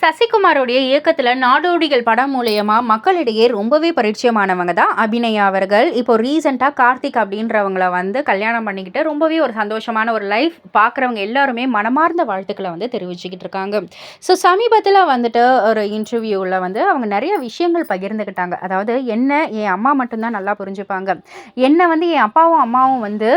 சசிகுமாரோடைய இயக்கத்தில் நாடோடிகள் படம் மூலயமா மக்களிடையே ரொம்பவே பரிச்சயமானவங்க தான் அபிநயா அவர்கள். இப்போ ரீசெண்டாக கார்த்திக் அப்படின்றவங்கள வந்து கல்யாணம் பண்ணிக்கிட்டு ரொம்பவே ஒரு சந்தோஷமான ஒரு லைஃப் பார்க்குறவங்க எல்லாருமே மனமார்ந்த வாழ்த்துக்களை வந்து தெரிவிச்சுக்கிட்டு இருக்காங்க. ஸோ சமீபத்தில் வந்துட்டு ஒரு இன்டர்வியூவில் வந்து அவங்க நிறைய விஷயங்கள் பகிர்ந்துக்கிட்டாங்க. அதாவது என்ன என் அம்மா மட்டும்தான் நல்லா புரிஞ்சுப்பாங்க. என்னை வந்து என் அப்பாவும் அம்மாவும் வந்து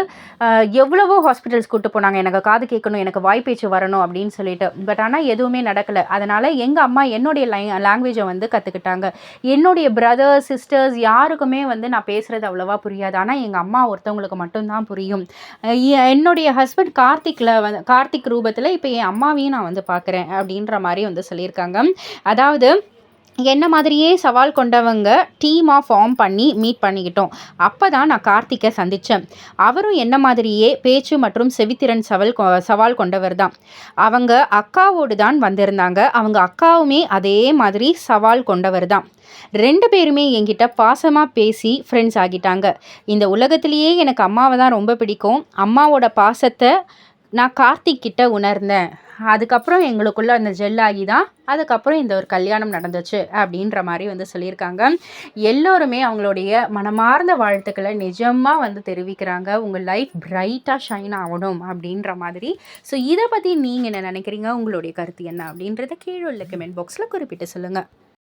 எவ்வளவோ ஹாஸ்பிட்டல்ஸ் கூட்டு போனாங்க. எனக்கு காது கேட்கணும் எனக்கு வாய்ப்பேச்சு வரணும் அப்படின்னு சொல்லிட்டு. பட் ஆனால் எதுவுமே நடக்கலை. அதனால் எங்கள் அம்மா என்னுடைய லை லாங்குவேஜை வந்து கற்றுக்கிட்டாங்க என்னுடைய பிரதர்ஸ் சிஸ்டர்ஸ் யாருக்குமே வந்து நான் பேசுகிறது அவ்வளோவா புரியாது. ஆனால் எங்கள் அம்மா ஒருத்தவங்களுக்கு மட்டும்தான் புரியும். என்னுடைய ஹஸ்பண்ட் கார்த்திக்கில் வந்து கார்த்திக் ரூபத்தில் இப்போ என் அம்மாவையும் நான் வந்து பார்க்குறேன் அப்படின்ற மாதிரி வந்து சொல்லியிருக்காங்க. அதாவது என்ன மாதிரியே சவால் கொண்டவங்க டீமாக ஃபார்ம் பண்ணி மீட் பண்ணிக்கிட்டோம். அப்போ தான் நான் கார்த்திக்கை சந்தித்தேன் அவரும் என்ன மாதிரியே பேச்சு மற்றும் செவித்திறன் சவால் கொ- சவால் கொண்டவர் தான். அவங்க அக்காவோடு தான் வந்திருந்தாங்க. அவங்க அக்காவுமே அதே மாதிரி சவால் கொண்டவர் தான். ரெண்டு பேருமே என்கிட்ட பாசமாக பேசி ஃப்ரெண்ட்ஸ் ஆகிட்டாங்க. இந்த உலகத்திலேயே எனக்கு அம்மாவை தான் ரொம்ப பிடிக்கும். அம்மாவோட பாசத்தை நான் கார்த்திக் கிட்ட உணர்ந்தேன். அதுக்கப்புறம் எங்களுக்குள்ள அந்த ஜெல் ஆகி தான் அதுக்கப்புறம் இந்த ஒரு கல்யாணம் நடந்துச்சு அப்படின்ற மாதிரி வந்து சொல்லியிருக்காங்க. எல்லோருமே அவங்களுடைய மனமார்ந்த வாழ்த்துக்களை நிஜமாக வந்து தெரிவிக்கிறாங்க. உங்கள் லைஃப் பிரைட்டாக ஷைன் ஆகணும் அப்படின்ற மாதிரி. ஸோ இதை பற்றி நீங்கள் என்ன நினைக்கிறீங்க? உங்களுடைய கருத்து என்ன அப்படின்றத கீழே உள்ள கமெண்ட் பாக்ஸில் குறிப்பிட்டு சொல்லுங்கள்